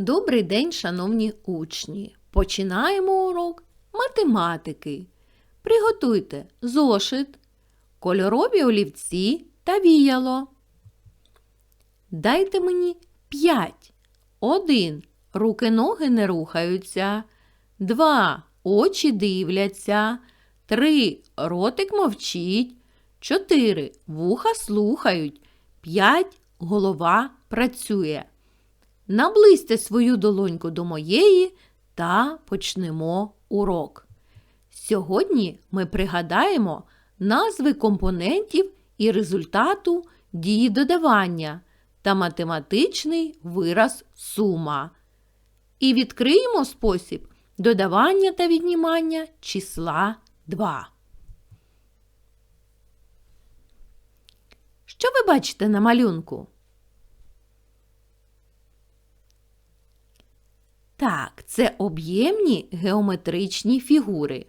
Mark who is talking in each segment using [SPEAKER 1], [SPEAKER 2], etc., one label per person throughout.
[SPEAKER 1] Добрий день, шановні учні! Починаємо урок математики. Приготуйте зошит, кольорові олівці та віяло. Дайте мені п'ять. Один. Руки ноги не рухаються. Два. Очі дивляться. Три. Ротик мовчить. Чотири. Вуха слухають. П'ять. Голова працює. Наблизьте свою долоньку до моєї та почнемо урок. Сьогодні ми пригадаємо назви компонентів і результату дії додавання та математичний вираз сума. І відкриємо спосіб додавання та віднімання числа 2. Що ви бачите на малюнку? Так, це об'ємні геометричні фігури.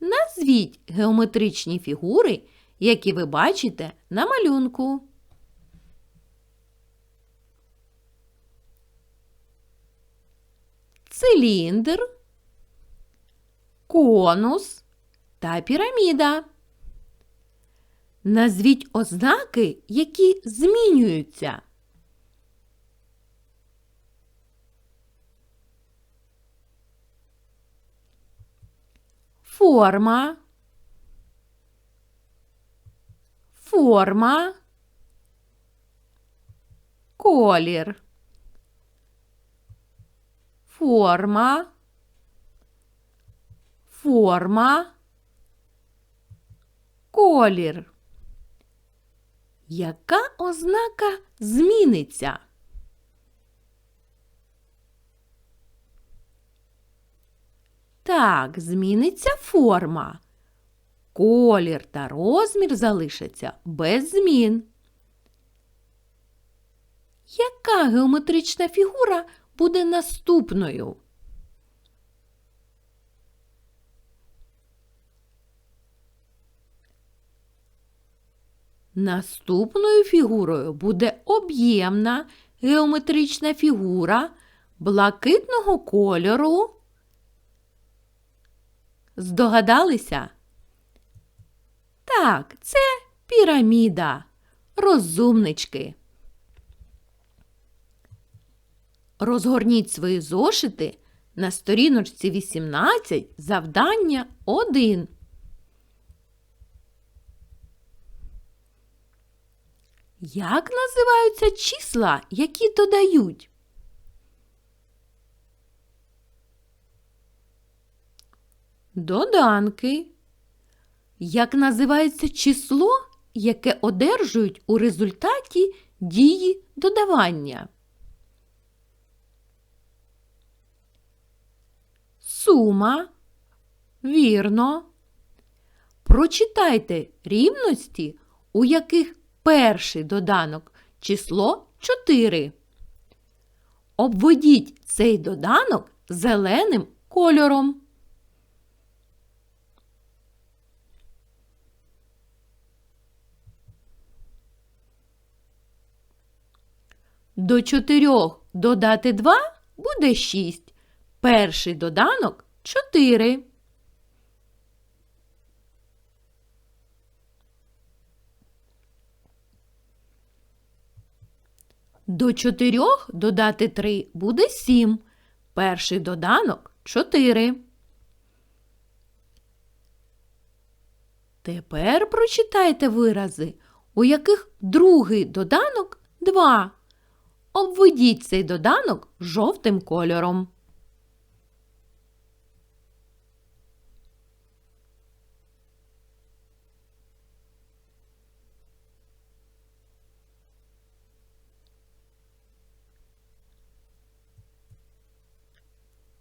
[SPEAKER 1] Назвіть геометричні фігури, які ви бачите на малюнку. Циліндр, конус та піраміда. Назвіть ознаки, які змінюються. Форма. Форма. Колір. Форма. Форма. Колір. Яка ознака зміниться? Так, зміниться форма. Колір та розмір залишаться без змін. Яка геометрична фігура буде наступною? Наступною фігурою буде об'ємна геометрична фігура блакитного кольору. Здогадалися? Так, це піраміда. Розумнички. Розгорніть свої зошити на сторіночці 18 завдання 1. Як називаються числа, які додають? Доданки. Як називається число, яке одержують у результаті дії додавання? Сума. Вірно. Прочитайте рівності, у яких перший доданок число 4. Обведіть цей доданок зеленим кольором. До 4 додати 2 буде 6. Перший доданок 4. До 4 додати 3 буде 7. Перший доданок 4. Тепер прочитайте вирази, у яких другий доданок 2. Обведіть цей доданок жовтим кольором.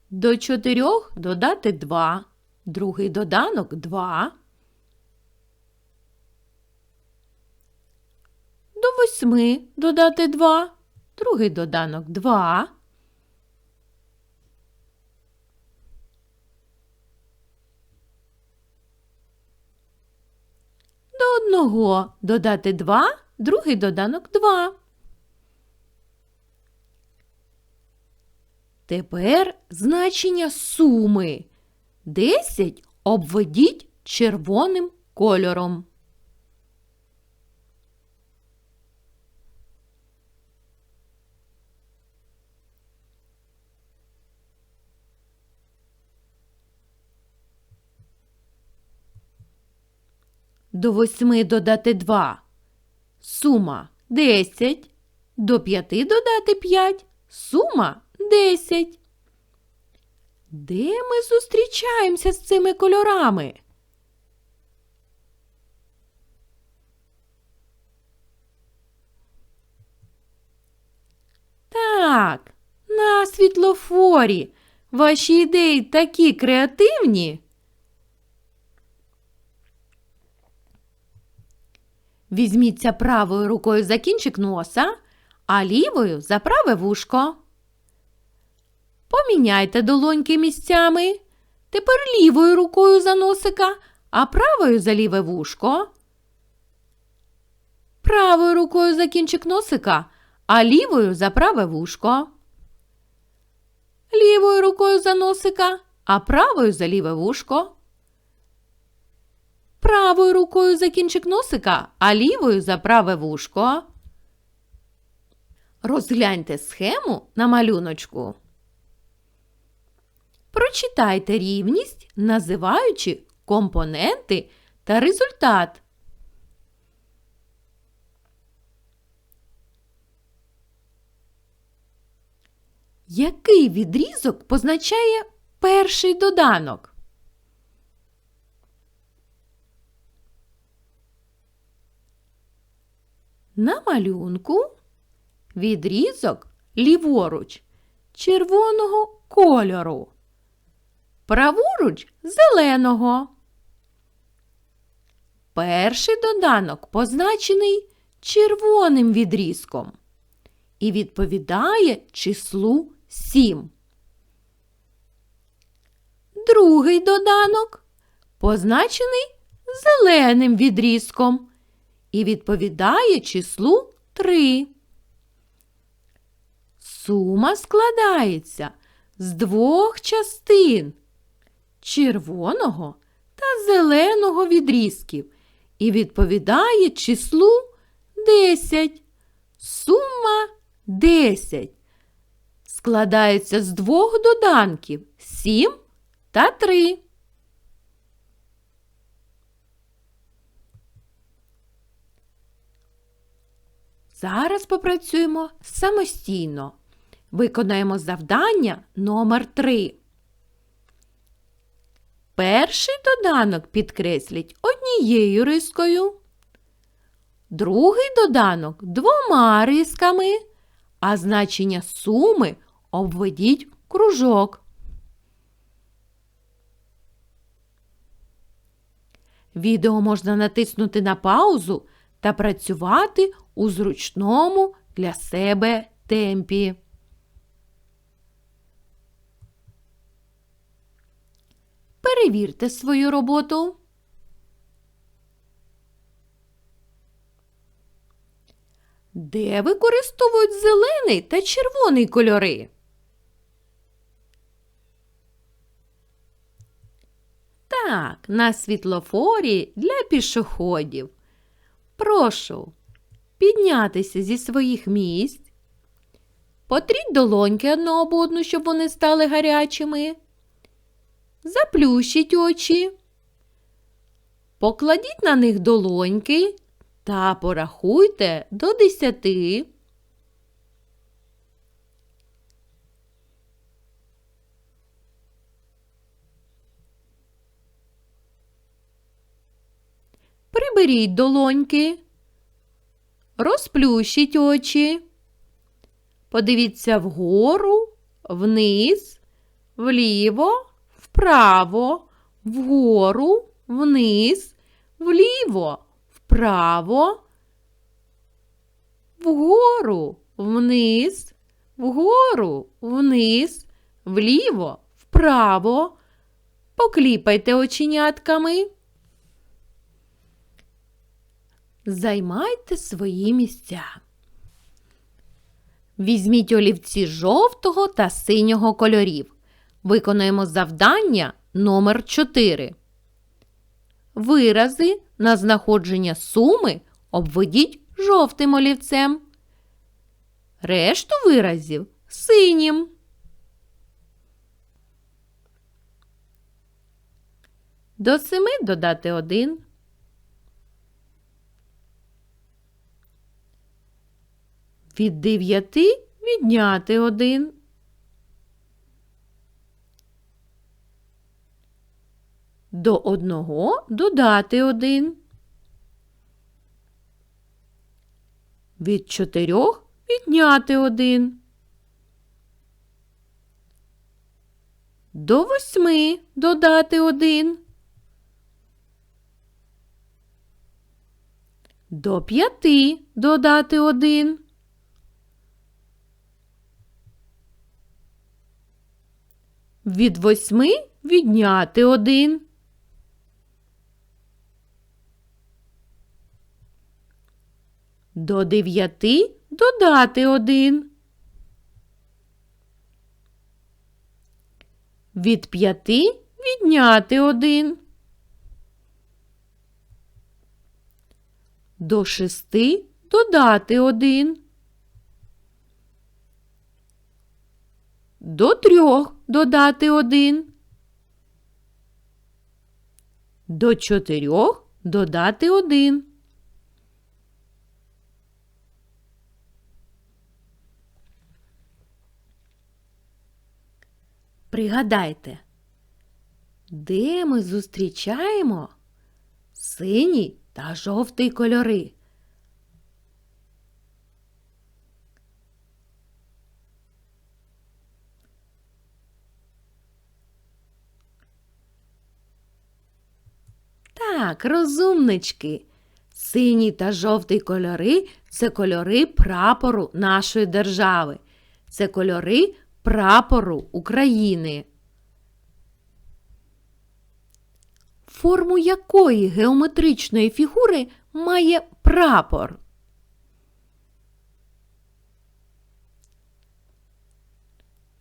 [SPEAKER 1] До 4 додати 2. Другий доданок 2. До 8 додати 2. Другий доданок 2. До 1 додати 2. Другий доданок 2. Тепер значення суми. 10 обведіть червоним кольором. До восьми додати 2. Сума 10. До 5 додати 5. Сума 10. Де ми зустрічаємося з цими кольорами? Так, на світлофорі. Ваші ідеї такі креативні. Візьміться правою рукою за кінчик носа, а лівою за праве вушко. Поміняйте долоньки місцями. Тепер лівою рукою за носика, а правою за ліве вушко. Правою рукою за кінчик носика, а лівою за праве вушко. Лівою рукою за носика, а правою за ліве вушко. Правою рукою за кінчик носика, а лівою за праве вушко. Розгляньте схему на малюночку. Прочитайте рівність, називаючи компоненти та результат. Який відрізок позначає перший доданок? На малюнку відрізок ліворуч червоного кольору, праворуч зеленого. Перший доданок позначений червоним відрізком і відповідає числу 7. Другий доданок позначений зеленим відрізком і відповідає числу 3. Сума складається з двох частин червоного та зеленого відрізків і відповідає числу 10. Сума 10 складається з двох доданків 7 та 3. Зараз попрацюємо самостійно. Виконаємо завдання номер 3. Перший доданок підкресліть однією рискою. Другий доданок двома рисками, а значення суми обведіть кружок. Відео можна натиснути на паузу та працювати у зручному для себе темпі. Перевірте свою роботу. Де використовують зелений та червоний кольори? Так, на світлофорі для пішоходів. Прошу піднятися зі своїх місць. Потріть долоньки одна об одну, щоб вони стали гарячими. Заплющіть очі. Покладіть на них долоньки та порахуйте до десяти. Приберіть долоньки, розплющіть очі. Подивіться вгору, вниз, вліво, вправо, вгору, вниз, вліво, вправо, вгору, вниз, вгору, вниз, вліво, вправо. Покліпайте оченятками. Займайте свої місця. Візьміть олівці жовтого та синього кольорів. Виконаємо завдання номер 4. Вирази на знаходження суми обведіть жовтим олівцем. Решту виразів синім. До семи додати один. Від дев'яти відняти один. До одного додати один. Від чотирьох відняти один. До восьми додати один. До п'яти додати один. Від восьми відняти один. До дев'яти додати один. Від п'яти відняти один. До шести додати один. До трьох додати один. До чотирьох додати один. Пригадайте, де ми зустрічаємо синій та жовтий кольори. Так, розумнички. Синій та жовтий кольори це кольори прапору нашої держави. Це кольори прапору України. Форму якої геометричної фігури має прапор?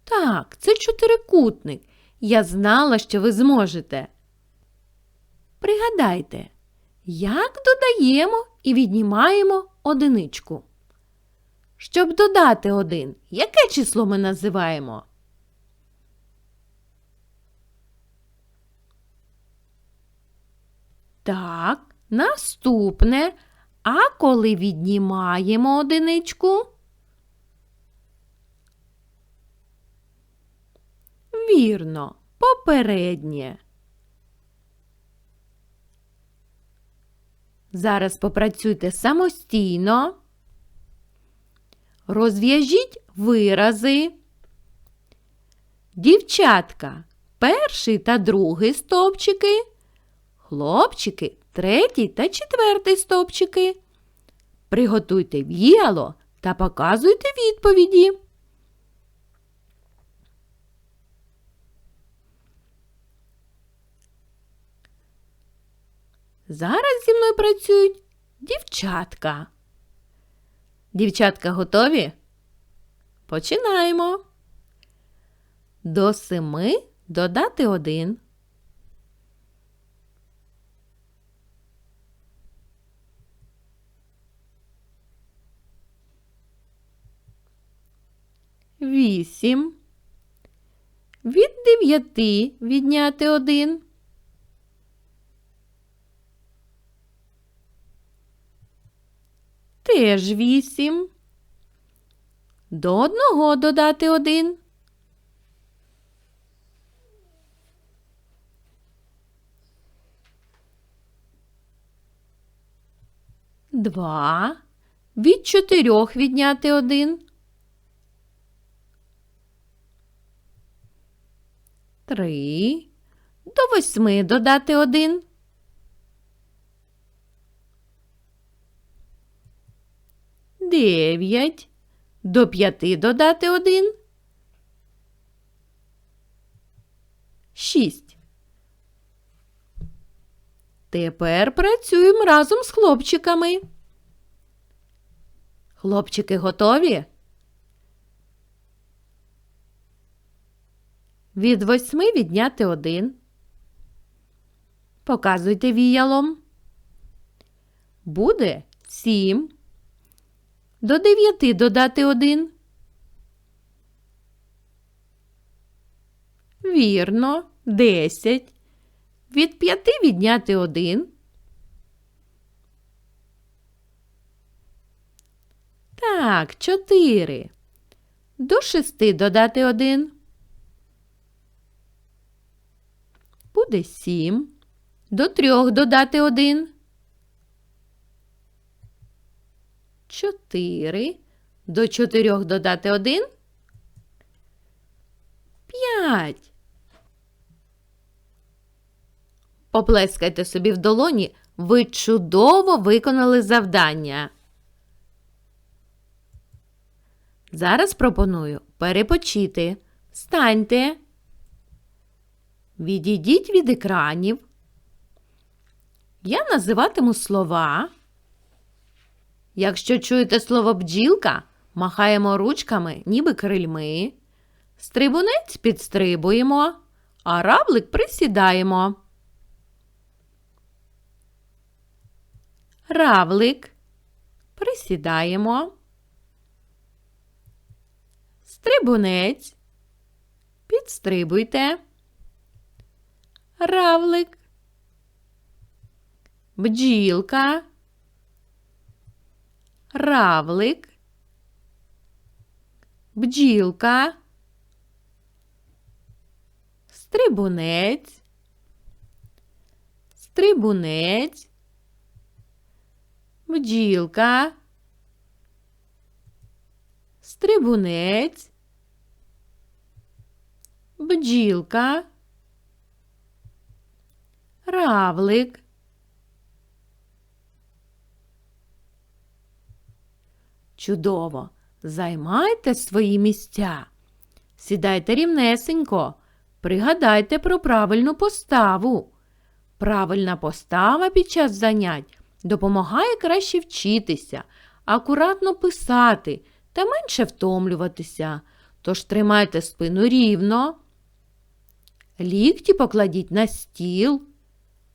[SPEAKER 1] Так, це чотирикутник. Я знала, що ви зможете. Пригадайте, як додаємо і віднімаємо одиничку. Щоб додати один, яке число ми називаємо? Так, наступне. А коли віднімаємо одиничку? Вірно, попереднє. Зараз попрацюйте самостійно. Розв'яжіть вирази. Дівчатка перший та другий стовпчики. Хлопчики третій та четвертий стовпчики. Приготуйте віяло та показуйте відповіді. Зараз зі мною працюють дівчатка. Дівчатка готові? Починаємо. До семи додати один. Вісім. Від дев'яти відняти один. Теж вісім. До одного додати один. Два. Від чотирьох відняти один. Три. До восьми додати один. дев'ять. До п'яти додати один. Шість. Тепер працюємо разом з хлопчиками. Хлопчики готові? Від восьми відняти один. Показуйте віялом. Буде сім. До дев'яти додати один. Вірно, десять. Від п'яти відняти один. Так, чотири. До шести додати один. Буде сім. До трьох додати один. Чотири. До чотирьох додати один. П'ять. Поплескайте собі в долоні. Ви чудово виконали завдання. Зараз пропоную перепочити. Встаньте. Відійдіть від екранів. Я називатиму слова. Якщо чуєте слово бджілка, махаємо ручками, ніби крильми. Стрибунець підстрибуємо, а равлик присідаємо. Равлик. Присідаємо. Стрибунець. Підстрибуйте. Равлик. Бджілка. Равлик. Бджілка. Стрибунець. Стрибунець. Бджілка. Стрибунець. Бджілка. Равлик. Чудово! Займайте свої місця. Сідайте рівнесенько. Пригадайте про правильну поставу. Правильна постава під час занять допомагає краще вчитися, акуратно писати та менше втомлюватися. Тож тримайте спину рівно. Лікті покладіть на стіл.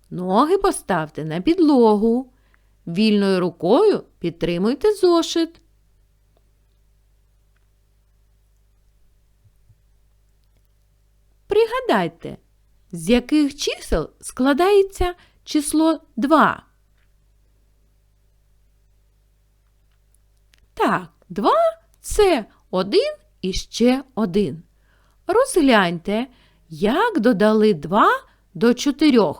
[SPEAKER 1] Ноги поставте на підлогу. Вільною рукою підтримуйте зошит. Пригадайте, з яких чисел складається число 2. Так, 2 – це 1 і ще 1. Розгляньте, як додали 2 до 4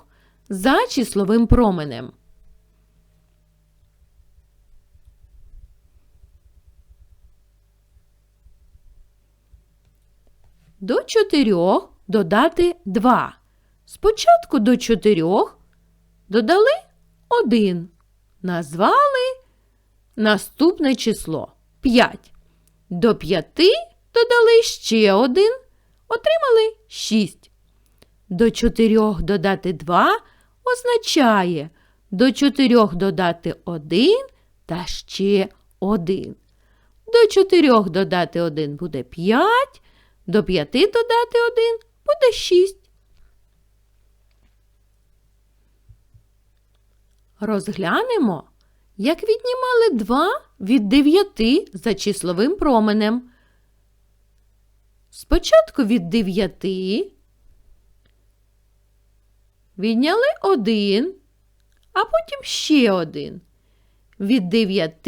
[SPEAKER 1] за числовим променем. До 4 додати 2. Спочатку до 4 додали 1. Назвали наступне число 5. До 5 додали ще 1. Отримали 6. До 4 додати 2 означає до 4 додати 1 та ще 1. До 4 додати 1 буде 5. До 5 додати 1 буде 6. Розглянемо, як віднімали 2 від 9 за числовим променем. Спочатку від 9 відняли 1, а потім ще 1. Від 9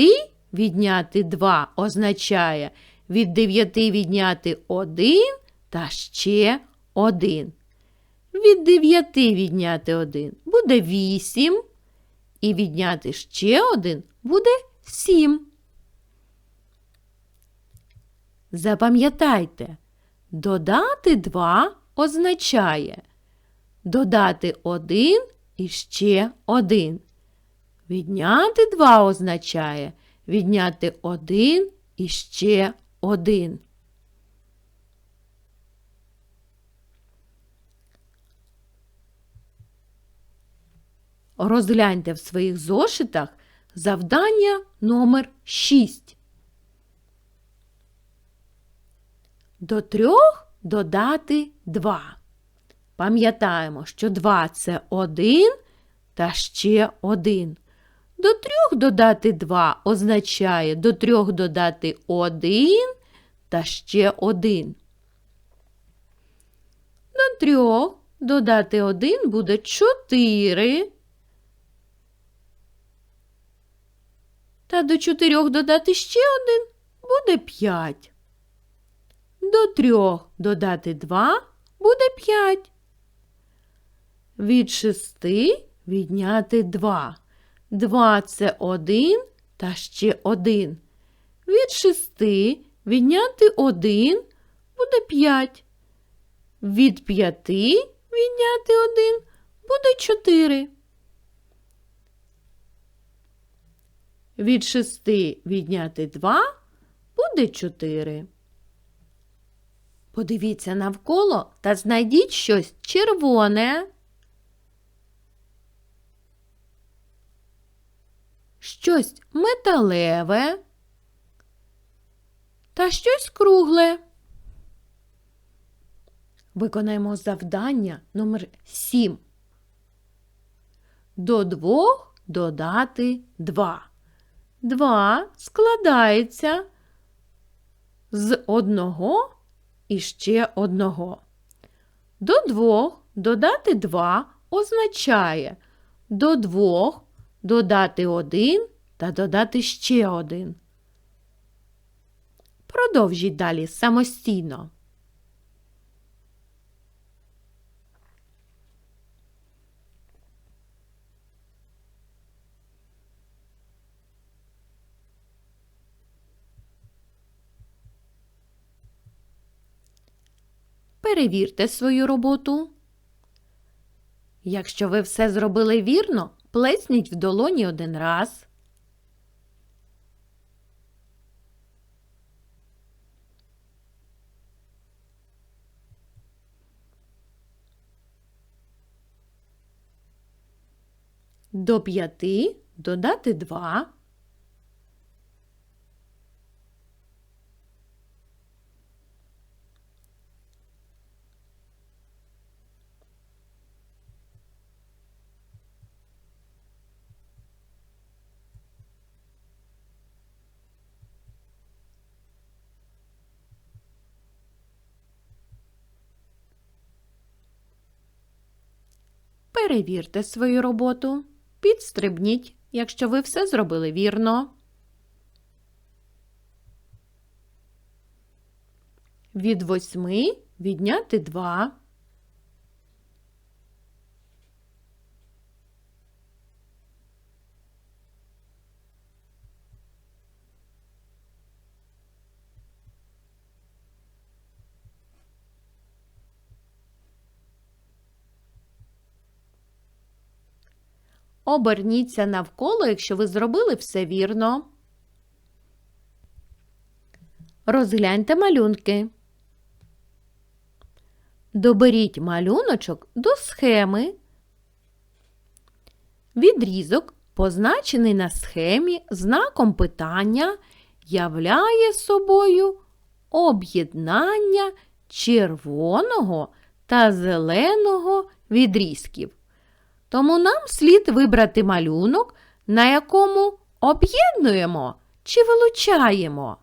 [SPEAKER 1] відняти 2 означає від 9 відняти 1 та ще 1. Від 9 відняти 1 буде 8. І відняти ще 1 буде 7. Запам'ятайте, додати 2 означає додати 1 і ще 1. Відняти 2 означає відняти 1 і ще 1. Розгляньте в своїх зошитах завдання номер 6. До трьох додати 2. Пам'ятаємо, що 2 це 1 та ще 1. До 3 додати 2 означає до 3 додати 1 та ще 1. До 3 додати 1 буде 4. Та до 4 додати ще 1 буде 5. До 3 додати 2 буде 5. Від 6 відняти 2. 2 це 1 та ще 1. Від 6 відняти 1 буде 5. Від 5 відняти 1 буде 4. Від 6 відняти 2 буде 4. Подивіться навколо та знайдіть щось червоне. Щось металеве та щось кругле. Виконаємо завдання номер 7. До двох додати 2. 2 складається з одного і ще одного. До двох додати 2 означає до двох додати 1 та додати ще один. Продовжіть далі самостійно. Перевірте свою роботу. Якщо ви все зробили вірно, плесніть в долоні один раз. До п'яти додати два. Перевірте свою роботу. Підстрибніть, якщо ви все зробили вірно. Від восьми відняти два. Оберніться навколо, якщо ви зробили все вірно. Розгляньте малюнки. Доберіть малюночок до схеми. Відрізок, позначений на схемі знаком питання, являє собою об'єднання червоного та зеленого відрізків. Тому нам слід вибрати малюнок, на якому об'єднуємо чи вилучаємо.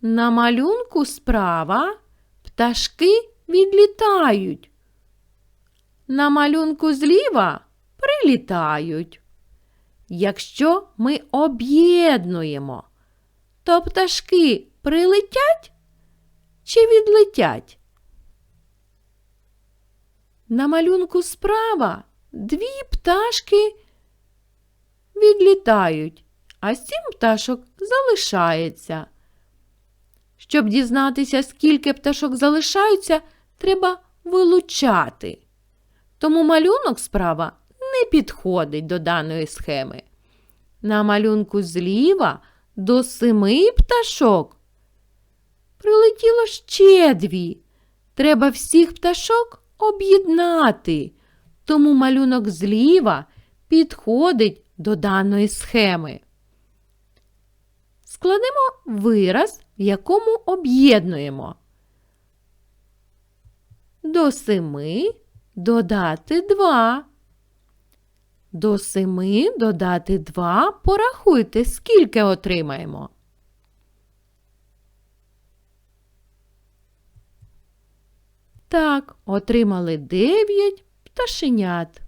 [SPEAKER 1] На малюнку справа пташки відлітають. На малюнку зліва прилітають. Якщо ми об'єднуємо, то пташки прилетять чи відлетять? На малюнку справа дві пташки відлітають, а сім пташок залишається. Щоб дізнатися, скільки пташок залишаються, треба вилучати. Тому малюнок справа не підходить до даної схеми. На малюнку зліва до семи пташок прилетіло ще дві. Треба всіх пташок об'єднати, тому малюнок зліва підходить до даної схеми. Складемо вираз, в якому об'єднуємо. До семи додати два. До семи додати два. Порахуйте, скільки отримаємо. Так, отримали дев'ять пташенят.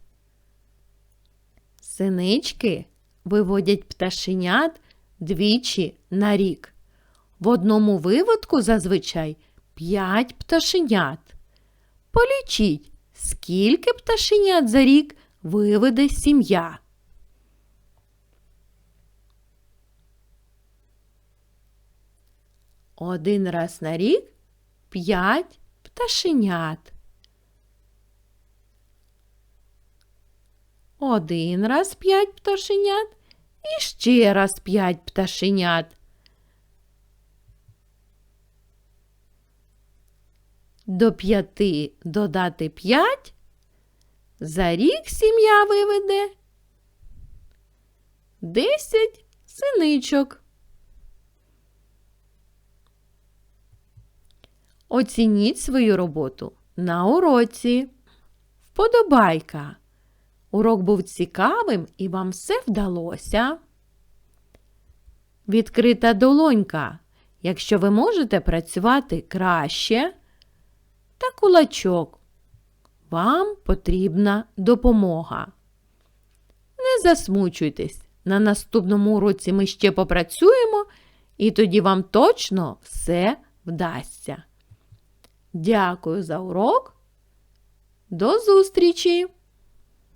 [SPEAKER 1] Синички виводять пташенят двічі на рік. В одному виводку зазвичай 5 пташенят. Полічіть, скільки пташенят за рік виведе сім'я. Один раз на рік 5 пташенят. Один раз 5 пташенят і ще раз 5 пташенят. До п'яти додати п'ять. За рік сім'я виведе десять синичок. Оцініть свою роботу на уроці. Вподобайка. Урок був цікавим і вам все вдалося. Відкрита долонька. Якщо ви можете працювати краще, та кулачок. Вам потрібна допомога. Не засмучуйтесь. На наступному уроці ми ще попрацюємо, і тоді вам точно все вдасться. Дякую за урок. До зустрічі!